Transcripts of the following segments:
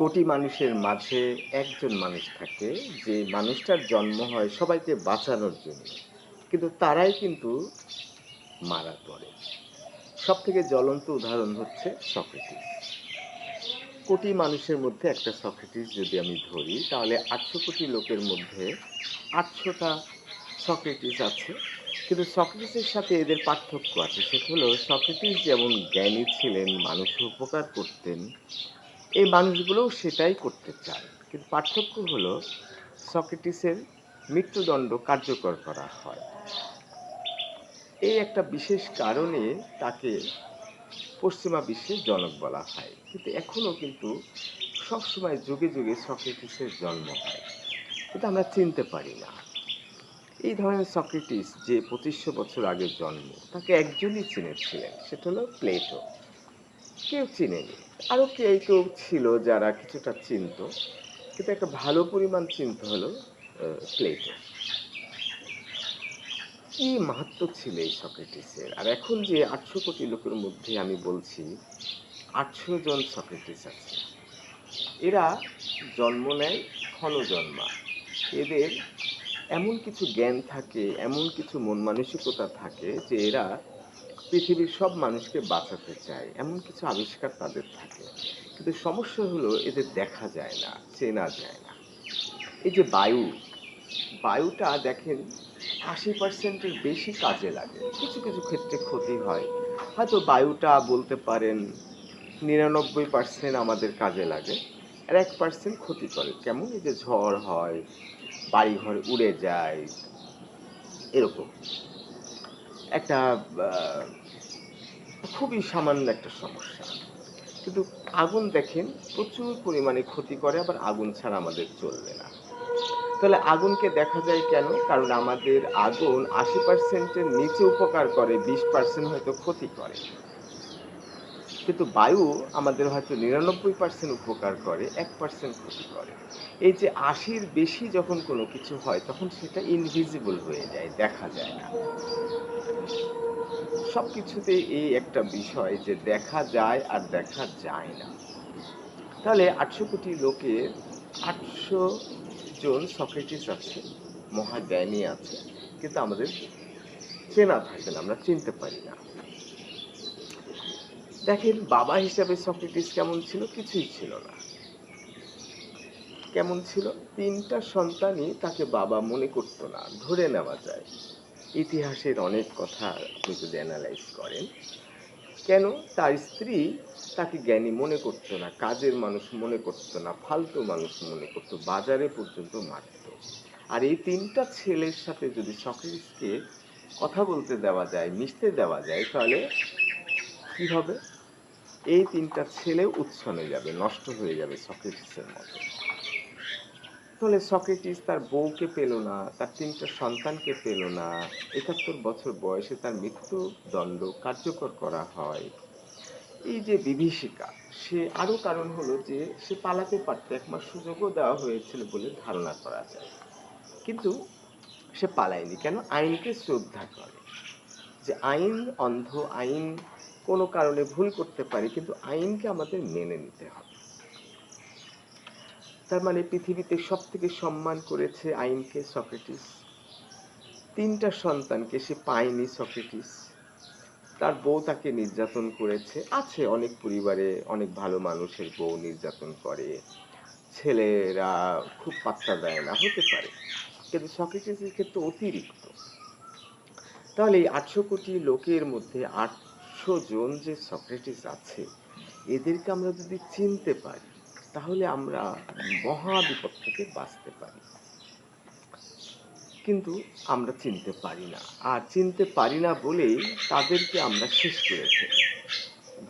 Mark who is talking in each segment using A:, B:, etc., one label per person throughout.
A: কোটি মানুষের মাঝে একজন মানুষ থাকে, যে মানুষটার জন্ম হয় সবাইকে বাঁচানোর জন্য। কিন্তু তারাই কিন্তু মারা পড়ে। সব থেকে জ্বলন্ত উদাহরণ হচ্ছে সক্রেটিস। কোটি মানুষের মধ্যে একটা সক্রেটিস যদি আমি ধরি, তাহলে আটশো কোটি লোকের মধ্যে আটশোটা সক্রেটিস আছে। কিন্তু সক্রেটিসের সাথে এদের পার্থক্য আছে। সেটা হলো সক্রেটিস যেমন জ্ঞানী ছিলেন মানুষের উপকার করতেন এই মানুষগুলোও সেটাই করতে চায়। কিন্তু পার্থক্য হলো, সক্রেটিসের মৃত্যুদণ্ড কার্যকর করা হয়। এই একটা বিশেষ কারণে তাকে পশ্চিমা বিশ্বের জনক বলা হয়। কিন্তু এখনও কিন্তু সবসময় যুগে যুগে সক্রেটিসের জন্ম হয়। এটা আমরা চিনতে পারি না। এই ধরনের সক্রেটিস যে পঁচিশশো বছর আগে জন্ম, তাকে একজনই চিনেছিলেন, সেটা হলো প্লেটো। কেউ চিনেনি। আরও কেউ কেউ ছিল যারা কিছুটা চিনত, কিন্তু একটা ভালো পরিমাণ চিনতে হলো প্লেটো কি মাহাত্ম ছিল এই সক্রেটিসের আর এখন যে আটশো কোটি লোকের মধ্যে আমি বলছি, আটশো জন সক্রেটিস আছে। এরা জন্ম নেয় ক্ষণজন্মা। এদের এমন কিছু জ্ঞান থাকে, এমন কিছু মন মানসিকতা থাকে যে এরা পৃথিবীর সব মানুষকে বাঁচাতে চায়, এমন কিছু আবিষ্কার তাদের থাকে। কিন্তু সমস্যা হলো এদের দেখা যায় না, চেনা যায় না। এই যে বায়ু, বায়ুটা দেখেন আশি পার্সেন্টের বেশি কাজে লাগে। কিছু কিছু ক্ষেত্রে ক্ষতি হয়। হয়তো বায়ুটা বলতে পারেন নিরানব্বই পার্সেন্ট আমাদের কাজে লাগে, আর এক পার্সেন্ট ক্ষতি করে। কেমন? এই যে ঝড় হয়, বাড়িঘর উড়ে যায়, এরকম। একটা খুবই সামান্য একটা সমস্যা। কিন্তু আগুন দেখেন, প্রচুর পরিমাণে ক্ষতি করে, আবার আগুন ছাড়া আমাদের চলবে না। তাহলে আগুনকে দেখা যায় কেন? কারণ আমাদের আগুন আশি পার্সেন্টের নিচে উপকার করে, বিশ পার্সেন্ট হয়তো ক্ষতি করে। কিন্তু বায়ু আমাদের হয়তো নিরানব্বই পার্সেন্ট উপকার করে, এক পার্সেন্ট ক্ষতি করে। এই যে আশির বেশি যখন কোনো কিছু হয়, তখন সেটা ইনভিজিবল হয়ে যায়, দেখা যায় না। সব কিছুতে এই একটা বিষয় যে দেখা যায় আর দেখা যায় না। তাহলে আটশো কোটি লোকের আটশো জন সক্রেটিস আছে, মহাজ্ঞানী আছে, কিন্তু আমাদের চেনা থাকে না, আমরা চিনতে পারি না। দেখেন, বাবা হিসাবে সক্রেটিস কেমন ছিল? কিছুই ছিল না। কেমন ছিল? তিনটা সন্তানই তাকে বাবা মনে করতো না, ধরে নেওয়া যায়। ইতিহাসের অনেক কথা আপনি যদি অ্যানালাইজ করেন, কেন তার স্ত্রী তাকে জ্ঞানী মনে করতো না, কাজের মানুষ মনে করতো না, ফালতু মানুষ মনে করতো, বাজারে পর্যন্ত মারত। আর এই তিনটা ছেলের সাথে যদি সক্রেটিসকে কথা বলতে দেওয়া যায়, মিশতে দেওয়া যায়, তাহলে কি হবে? এই তিনটা ছেলে উৎসনে যাবে, নষ্ট হয়ে যাবে সক্রেটিসের মতো। তাহলে সক্রেটিস তার বউকে পেল না, তার তিনটা সন্তানকে পেল না, একাত্তর বছর বয়সে তার মৃত্যুদণ্ড কার্যকর করা হয়। এই যে বিভীষিকা, সে আরও কারণ হলো যে সে পালাতে পারত এক মাস সুযোগও দেওয়া হয়েছিল বলে ধারণা করা যায়। কিন্তু সে পালায়নি কেন? আইনকে শ্রদ্ধা করে। যে আইন অন্ধ, আইন কোনো কারণে ভুল করতে পারে, কিন্তু আইনকে আমাদের মেনে নিতে হবে। তার মানে পৃথিবীতে সব থেকে সম্মান করেছে আইনকে সক্রেটিস। তিনটা সন্তানকে সে পায়নি সক্রেটিস। তার বউ তাকে নির্যাতন করেছে। আছে অনেক পরিবারে অনেক ভালো মানুষের বউ নির্যাতন করে। ছেলেরা খুব পাত্তা দেয় না, হতে পারে। কিন্তু সক্রেটিসের ক্ষেত্রে অতিরিক্ত। তাহলে এই আটশো কোটি লোকের মধ্যে আটশো জন যে সক্রেটিস আছে, এদেরকে আমরা যদি চিনতে পারি, তাহলে আমরা মহা বিপদ থেকে বাঁচতে পারি। কিন্তু আমরা চিনতে পারি না। আর চিনতে পারি না বলেই তাদেরকে আমরা শেষ করে ফেলি।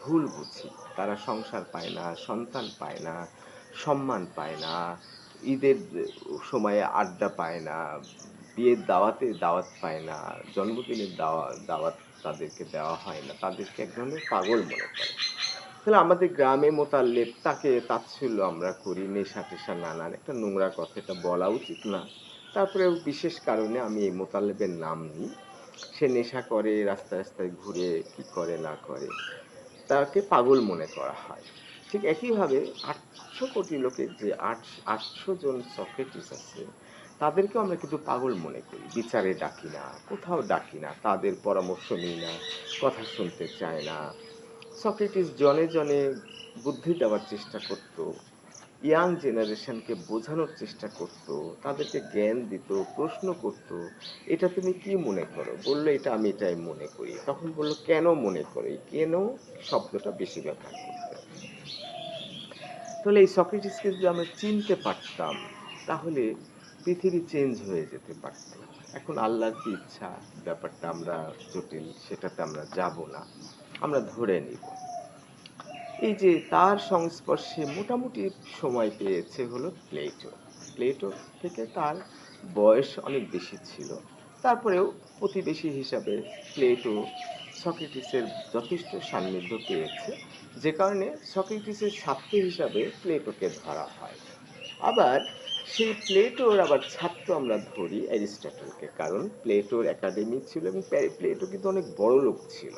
A: ভুল বুঝি। তারা সংসার পায় না, সন্তান পায় না, সম্মান পায় না, ঈদের সময়ে আড্ডা পায় না, বিয়ের দাওয়াতে দাওয়াত পায় না, জন্মদিনের দাওয়া, দাওয়াত তাদেরকে দেওয়া হয় না। তাদেরকে এক ধরনের পাগল মনে করে। তাহলে আমাদের গ্রামে মোতাল্লেব তাকে তাচ্ছিল্য আমরা করি, নেশা টেশা নানান। একটা নোংরা কথা, এটা বলা উচিত না। তারপরে বিশেষ কারণে আমি এই মোতাল্লেবের নাম নিই। সে নেশা করে, রাস্তায় রাস্তায় ঘুরে কি করে, না করে, তাকে পাগল মনে করা হয়। ঠিক একইভাবে আটশো আটশো কোটি লোকের যে আট, আটশো জন সক্রেটিস আছে তাদেরকে আমরা কিন্তু পাগল মনে করি। বিচারে ডাকি না, কোথাও ডাকি না, তাদের পরামর্শ নিই না, কথা শুনতে চায় না। সক্রেটিস জনে জনে বুদ্ধি দেওয়ার চেষ্টা করত, ইয়াং জেনারেশনকে বোঝানোর চেষ্টা করত, তাদেরকে জ্ঞান দিত, প্রশ্ন করত, এটা তুমি কি মনে করো? বলল, এটা আমি এটাই মনে করি। তখন বলল, কেন মনে করি? কেন? শব্দটা বেশি ব্যবহার করতে। তাহলে এই সক্রেটিসকে যদি আমরা চিনতে পারতাম, তাহলে পৃথিবী চেঞ্জ হয়ে যেতে পারত এখন আল্লাহর কি ইচ্ছা? ব্যাপারটা আমরা জটিল, সেটাতে আমরা যাব না। আমরা ধরে নিব। এই যে তার সংস্পর্শে মোটামুটি সময় পেয়েছে হলো প্লেটো। প্লেটো থেকে তার বয়স অনেক বেশি ছিল। তারপরেও প্রতিবেশী হিসাবে প্লেটো সক্রেটিসের যথেষ্ট সান্নিধ্য পেয়েছে। যে কারণে সক্রেটিসের ছাত্র হিসাবে প্লেটোকে ধরা হয়। আবার সেই প্লেটোর আবার ছাত্র আমরা ধরি অ্যারিস্টটলকে, কারণ প্লেটোর একাডেমি ছিল এবং প্লে- প্লেটো কিন্তু অনেক বড় লোক ছিল।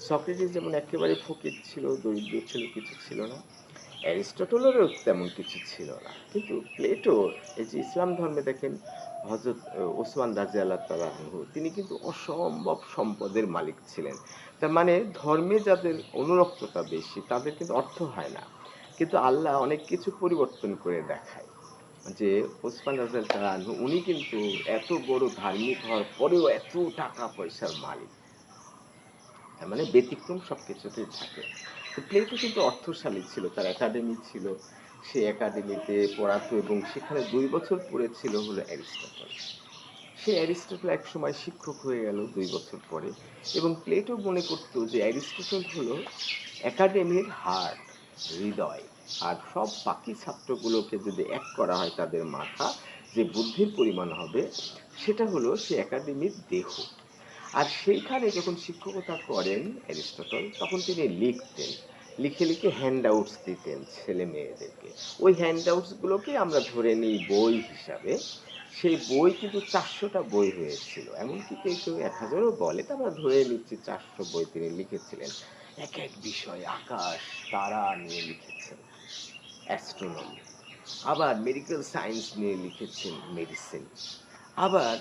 A: সক্রেটিস যেমন একেবারে ফকির ছিল, দরিদ্র ছিল, কিছু ছিল না। অ্যারিস্টটলেরও তেমন কিছু ছিল না। কিন্তু প্লেটো এই যে ইসলাম ধর্মে দেখেন হজরত ওসমান রাজি আল্লাহ তালাহু তিনি কিন্তু অসম্ভব সম্পদের মালিক ছিলেন। তার মানে ধর্মে যাদের অনুরক্ততা বেশি, তাদের কিন্তু অর্থ হয় না। কিন্তু আল্লাহ অনেক কিছু পরিবর্তন করে দেখায়। যে ওসমান রাজি তালাহু উনি কিন্তু এত বড় ধার্মিক হওয়ার পরেও এত টাকা পয়সার মালিক। মানে ব্যতিক্রম সব কিছুতেই থাকে প্লেটো কিন্তু অর্থশালী ছিল, তার একাডেমি ছিল, সে একাডেমিতে পড়াতো এবং সেখানে দুই বছর পড়েছিল হলো অ্যারিস্টটল। সে অ্যারিস্টটল এক সময় শিক্ষক হয়ে গেল দুই বছর পরে এবং প্লেটো মনে করতো যে অ্যারিস্টটল হলো একাডেমির হার্ট হৃদয়। আর সব বাকি ছাত্রগুলোকে যদি এক করা হয় তাদের মাথা, যে বুদ্ধির পরিমাণ হবে, সেটা হলো সে একাডেমির দেহ। আর সেইখানে যখন শিক্ষকতা করেন অ্যারিস্টটল, তখন তিনি লিখতেন। লিখে লিখে হ্যান্ড আউটস দিতেন ছেলে মেয়েদেরকে ওই হ্যান্ড আউটসগুলোকে আমরা ধরে নিই বই হিসাবে। সেই বই কিন্তু চারশোটা বই হয়েছিল। এমনকি কেউ কেউ এক হাজারও বলে, তা আমরা ধরে নিচ্ছি চারশো বই তিনি লিখেছিলেন। এক এক বিষয়, আকাশ, তারা নিয়ে লিখেছেন। অ্যাস্ট্রোনমি। আবার মেডিকেল সায়েন্স নিয়ে লিখেছেন মেডিসিন আবার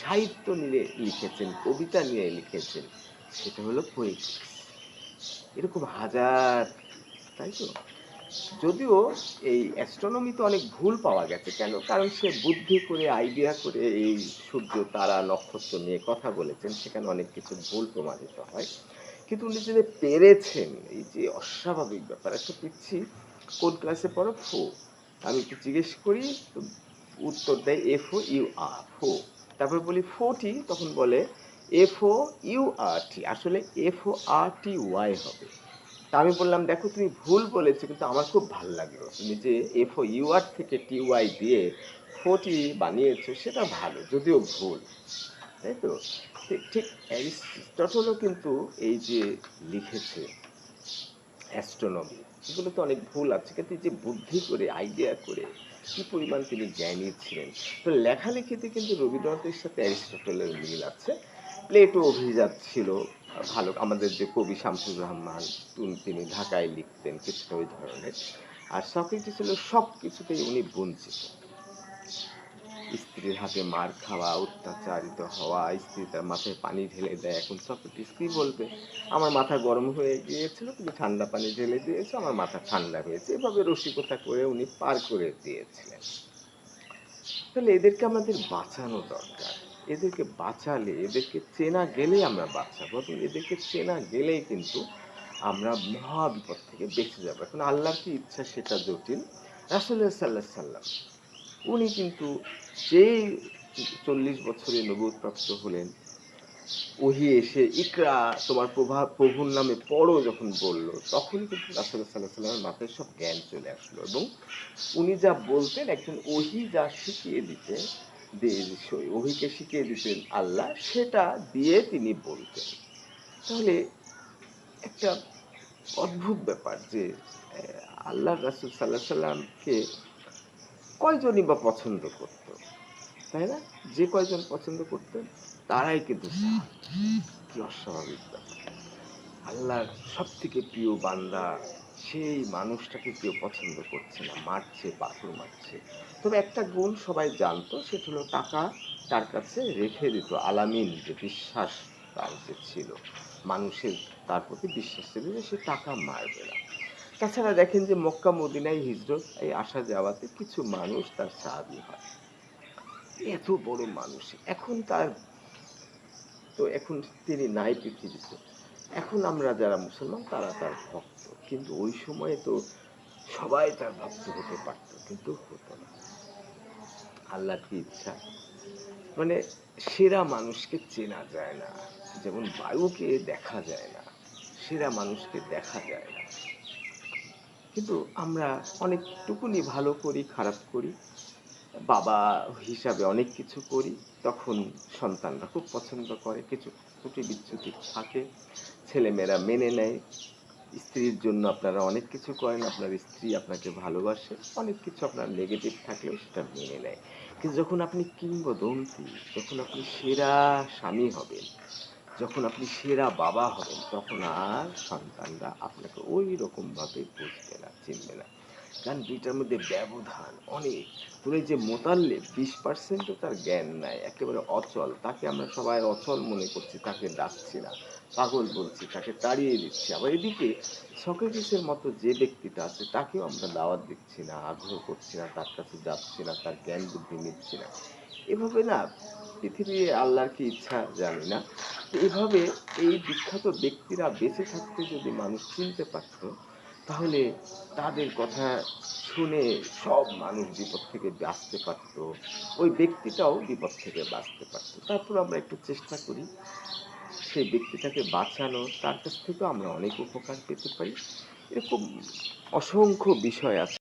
A: সাহিত্য নিয়ে লিখেছেন, কবিতা নিয়ে লিখেছেন, সেটা হলো পোয়েটিক্স এরকম হাজার, তাই তো? যদিও এই অ্যাস্ট্রোনমিতে অনেক ভুল পাওয়া গেছে, কেন? কারণ সে বুদ্ধি করে আইডিয়া করে এই সূর্য, তারা, নক্ষত্র নিয়ে কথা বলেছেন, সেখানে অনেক কিছু ভুল প্রমাণিত হয়। কিন্তু উনি যে পেরেছেন, এই যে অস্বাভাবিক ব্যাপার, একটা পিচ্ছি কোন ক্লাসে পড়ো? ফো আমি একটু জিজ্ঞেস করি উত্তর দেয় এফ ও ইউ আর ফো তারপর বলি ফোটি তখন বলে এফ ও ইউ আর টি আসলে এফ ও আর টি ওয়াই হবে। তা আমি বললাম, দেখো, তুমি ভুল বলেছ, কিন্তু আমার খুব ভালো লাগল। তুমি যে এফ ও ইউ আর থেকে টি ওয়াই দিয়ে ফোটি বানিয়েছো, সেটা ভালো, যদিও ভুল। তাই তো? ঠিক ঠিক অ্যারিস্টটলও কিন্তু এই যে লিখেছে অ্যাস্ট্রোনমি এগুলো তো অনেক ভুল আছে। কিন্তু যে বুদ্ধি করে আইডিয়া করে কি পরিমাণ তিনি জ্ঞানী ছিলেন? তো লেখালেখিতে কিন্তু রবীন্দ্রনাথের সাথে অ্যারিস্টটলের মিল আছে। প্লেটো অভিজাত ছিল, ভালো আমাদের যে কবি শামসুর রহমান তুন- ঢাকায় লিখতেন কিছুটা ওই ধরনের। আর সক্রেটিস ছিল সব কিছুতেই উনি বঞ্চিত। স্ত্রীর হাতে মার খাওয়া, অত্যাচারিত হওয়া স্ত্রী তার মাথায় পানি ঢেলে দেয়, এখন সক্রেটিস কি বলবে, আমার মাথা গরম হয়ে গিয়েছিল, তুমি ঠান্ডা পানি ঢেলে দিয়েছ, আমার মাথা ঠান্ডা হয়েছে। এভাবে রসিকতা করে উনি পার করে দিয়েছিলেন। তাহলে এদেরকে আমাদের বাঁচানো দরকার। এদেরকে বাঁচালে, এদেরকে চেনা গেলেই আমরা বাঁচাবো এবং এদেরকে চেনা গেলেই কিন্তু আমরা মহা বিপদ থেকে বেঁচে যাব। এখন আল্লাহর কি ইচ্ছা সেটা জটিল? রাসুল্লাহ সাল্লাহ সাল্লাম উনি কিন্তু যেই চল্লিশ বছরে নবুদ প্রাপ্ত হলেন। ওহি এসে ইকরা, তোমার প্রভাব প্রভুর নামে পড়ো যখন বলল, তখনই কিন্তু রাসুল্লাহ সাল্লাহ সাল্লামের মাথায় সব জ্ঞান চলে আসলো এবং উনি যা বলতেন, একজন ওহি যা শিখিয়ে দিতেন দে- সই- ওহিকে শিখিয়ে দিতেন আল্লাহ, সেটা দিয়ে তিনি বলতেন। তাহলে একটা অদ্ভুত ব্যাপার যে আল্লাহ রাসুল সাল্লাহ সাল্লামকে কয়জনই বা পছন্দ করত? তাই না? যে কয়জন পছন্দ করতেন, তারাই কিন্তু। কি অস্বাভাবিক ব্যাপার। আল্লাহর সব থেকে প্রিয় বান্দা, সেই মানুষটাকে কেউ পছন্দ করছে না, মারছে, পাথর মারছে। তবে একটা গুণ সবাই জানতো, সেটা হলো টাকা তার কাছে রেখে দিত, আলামিন যে বিশ্বাস তার যে ছিল। মানুষের তার প্রতি বিশ্বাস ছিল যে সে টাকা মারবে না। তাছাড়া দেখেন যে মক্কা মদিনায় হিজরত, এই আসা যাওয়াতে কিছু মানুষ তার সাহাবি হয়। এত বড় মানুষ। এখন তার, তো এখন তিনি নাই পৃথিবীতে। এখন আমরা যারা মুসলমান, তারা তার ভক্ত। কিন্তু ওই সময়ে তো সবাই তার ভক্ত হতে পারত, কিন্তু হতো না। আল্লাহ কি ইচ্ছা? মানে সেরা মানুষকে চেনা যায় না। যেমন বায়ুকে দেখা যায় না, সেরা মানুষকে দেখা যায় না। কিন্তু আমরা অনেকটুকুনি ভালো করি, খারাপ করি। বাবা হিসাবে অনেক কিছু করি, তখন সন্তানরা খুব পছন্দ করে, কিছু ত্রুটি বিচ্যুতি থাকে, ছেলেমেয়েরা মেনে নেয়। স্ত্রীর জন্য আপনারা অনেক কিছু করেন, আপনার স্ত্রী আপনাকে ভালোবাসে, অনেক কিছু আপনার নেগেটিভ থাকলেও সেটা মেনে নেয়। কিন্তু যখন আপনি কিংবদন্তি, যখন আপনি সেরা স্বামী হবেন যখন আপনি সেরা বাবা হবেন, তখন আর সন্তানরা আপনাকে ওই রকমভাবে বুঝবে না, চিনবে না। কারণ দুইটার মধ্যে ব্যবধান অনেক। এই যে মোতাল্লে বিশ পার্সেন্টও তার জ্ঞান নাই, একেবারে অচল। তাকে আমরা সবাই অচল মনে করছি, তাকে ডাকছি না, পাগল বলছি, তাকে তাড়িয়ে দিচ্ছি। আবার এদিকে সক্রেটিসের মতো যে ব্যক্তিটা আছে, তাকেও আমরা দাওয়াত দিচ্ছি না, আগ্রহ করছি না, তার কাছে যাচ্ছি না, তার জ্ঞান বুদ্ধি নিচ্ছি না। এভাবে না পৃথিবী আল্লাহর কি ইচ্ছা জানি না। এভাবে এই বিখ্যাত ব্যক্তিরা বেঁচে থাকতে যদি মানুষ চিনতে পারতো, তাহলে তাদের কথা শুনে সব মানুষ বিপদ থেকে বাঁচতে পারতো। ওই ব্যক্তিটাও বিপদ থেকে বাঁচতে পারতো। তারপর আমরা একটু চেষ্টা করি সেই ব্যক্তিটাকে বাঁচানো। তার কাছ থেকেও আমরা অনেক উপকার পেতে পারি। এরকম অসংখ্য বিষয় আছে।